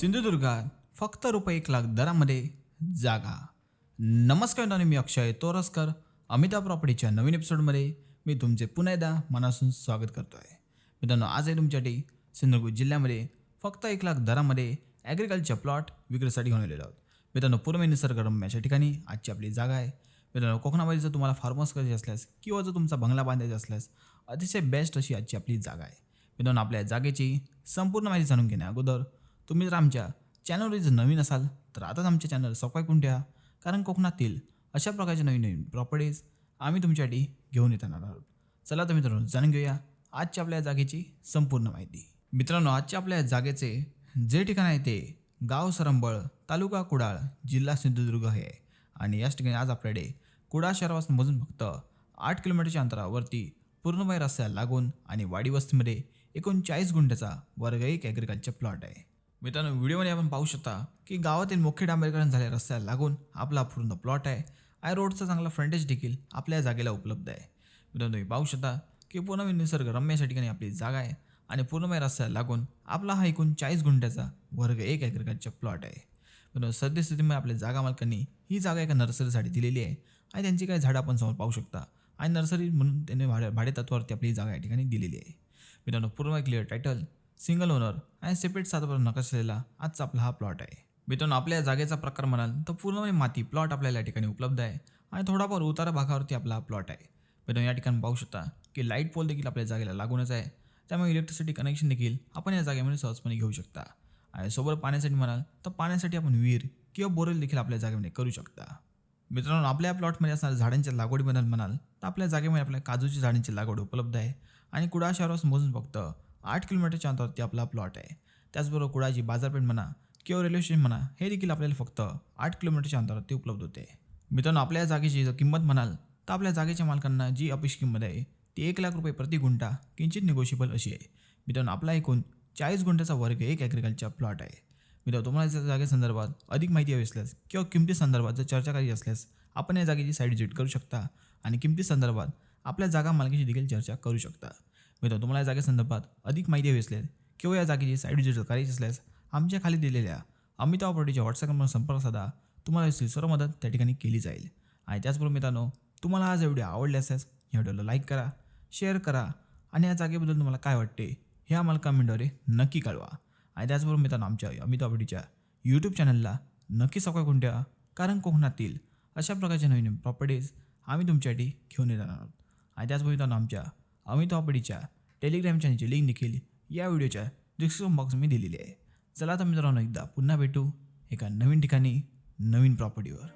सिंधुदुर्गात फक्त रुपये एक लाख दरामध्ये जागा. नमस्कार मित्रांनो मी अक्षय तोरसकर. अमिताभ प्रॉपर्टीच्या नवीन एपिसोडमध्ये मी तुमचे पुन्हा एकदा मनासून स्वागत करतो आहे मित्रांनो आज आहे तुमच्यासाठी सिंधुदुर्ग जिल्ह्यामध्ये फक्त एक लाख दरामध्ये ॲग्रिकल्चर प्लॉट विक्रीसाठी घेऊन आलेलो आहोत. मित्रांनो पूर्व निसर्गरम्य अशा ठिकाणी आजची आपली जागा आहे. मित्रांनो कोकणामध्ये जर तुम्हाला फार्मर्स करायचे असल्यास किंवा जर तुमचा बंगला बांधायचा असल्यास अतिशय बेस्ट अशी आजची आपली जागा आहे. मित्रांनो आपल्या जागेची संपूर्ण माहिती जाणून घेण्या अगोदर तुम्ही जर आमच्या चॅनलवर जर नवीन असाल तर आताच आमच्या चॅनल सबस्क्राईब करून ठेवा. कारण कोकणातील अशा प्रकारच्या नवीन नवीन प्रॉपर्टीज आम्ही तुमच्यासाठी घेऊन येत राहणार आहोत. चला तर मित्रांनो जाणून घेऊया आजच्या आपल्या जागेची संपूर्ण माहिती. मित्रांनो आजच्या आपल्या जागेचे जे ठिकाण आहे ते गाव सरंबळ तालुका कुडाळ जिल्हा सिंधुदुर्ग हे आहे. आणि याच ठिकाणी आज आपल्याकडे कुडाळ शहरापासून फक्त आठ किलोमीटरच्या अंतरावरती पूर्णबाई रस्त्याला लागून आणि वाडी वस्तीमध्ये एकूण गुंठ्याचा वर्ग एक ॲग्रिकल्चर प्लॉट आहे. मित्रांनो व्हिडिओमध्ये आपण पाहू शकता की गावातील मुख्य डांबरीकरण झालेल्या रस्त्याला लागून आपला पूर्ण प्लॉट आहे. आय रोडचा चांगला फ्रंटेज देखील आपल्या जागेला उपलब्ध आहे. मित्रांनो तुम्ही पाहू शकता की पूर्ण निसर्ग रम्य ठिकाणी आपली जागा आहे. आणि पूर्णमय रस्त्याला लागून आपला हा एकूण चाळीस गुंठ्याचा वर्ग एक ॲग्रिकल्चर प्लॉट आहे. मित्रांनो सद्यस्थितीमुळे आपल्या जागा मालकांनी ही जागा एका नर्सरीसाठी दिलेली आहे. आणि त्यांची काही झाडं आपण समोर पाहू शकता. आणि नर्सरी म्हणून त्यांनी भाडे भाडेतत्वावरती आपली जागा या ठिकाणी दिलेली आहे. मित्रांनो पूर्ण क्लिअर टायटल सिंगल ओनर आणि सेपरेट सातपर्यंत नकसलेला आजचा आपला हा प्लॉट आहे. मित्रांनो आपल्या जागेचा प्रकार म्हणाल तर पूर्णपणे माती प्लॉट आपल्याला या ठिकाणी उपलब्ध आहे आणि थोडाफार उतारा भागावरती आपला हा प्लॉट आहे. मित्रांनो या ठिकाणी पाहू शकता की लाइट पोल देखील आपल्या जागेला लागूनच आहे. त्यामुळे इलेक्ट्रिसिटी कनेक्शन देखील आपण या जागेमध्ये सहजपणे घेऊ शकता. आणि सोबत पाण्यासाठी म्हणाल तर पाण्यासाठी आपण विहीर किंवा बोरेल देखील आपल्या जागेमध्ये करू शकता. मित्रांनो आपल्या प्लॉटमध्ये असणाऱ्या झाडांच्या लागवडीबद्दल म्हणाल तर आपल्या जागेमध्ये आपल्या काजूची झाडांची लागवड उपलब्ध आहे. आणि कुडाळ शहरापासून मोजून फक्त आठ किलोमीटरच्या अंतरावरती आपला प्लॉट आहे. त्याचबरोबर कुडाजी बाजारपेठ म्हणा किंवा रेल्वे स्टेशन म्हणा हे देखील आपल्याला फक्त आठ किलोमीटरच्या अंतरावरती उपलब्ध होते. मित्रांनो आपल्या जागेची जर किंमत म्हणाल तर आपल्या जागेच्या मालकांना जी अपेक्षित किंमत आहे ती एक लाख रुपये प्रति गुंठा किंचित निगोशिबल अशी आहे. मित्रांनो आपला एकूण चाळीस गुंठ्याचा वर्ग एक ॲग्रिकल्चर प्लॉट आहे. मित्रांनो तुम्हाला या जागेसंदर्भात अधिक माहिती हवी असल्यास किंवा किमती संदर्भात जर चर्चा करायची असल्यास आपण या जागेची साईड विजिट करू शकता आणि किमती संदर्भात आपल्या जागा मालकीची देखील चर्चा करू शकता. मित्र तुम्हाला या जागेसंदर्भात अधिक माहिती हवी असल्यास किंवा या जागेची साईड विजिट करायची असल्यास आमच्या खाली दिलेल्या अमिता प्रॉपर्टीच्या व्हॉट्सअप नंबर संपर्क साधा. तुम्हाला सर्व मदत त्या ठिकाणी केली जाईल. आणि त्याचबरोबर मित्रांनो तुम्हाला आज व्हिडिओ आवडला असल्यास या व्हिडिओला लाईक करा शेअर करा आणि या जागेबद्दल तुम्हाला काय वाटते हे आम्हाला कमेंटद्वारे नक्की कळवा. आणि त्याचबरोबर मित्रांनो आमच्या अमिता प्रॉपर्टीच्या यूट्यूब चॅनलला नक्की सबस्क्राईब करून ठेवा कारण कोकणातील अशा प्रकारच्या नवीन प्रॉपर्टीज आम्ही तुमच्यासाठी घेऊन येणार आहोत. आणि त्याचबरोबर मित्रांनो आमच्या अमित प्रॉपर्टीच्या टेलिग्राम चॅनलची लिंक देखील या व्हिडिओच्या डिस्क्रिप्शन बॉक्स मी दिलेली आहे. चला तर मित्रांनो एकदा पुन्हा भेटू एका नवीन ठिकाणी नवीन प्रॉपर्टीवर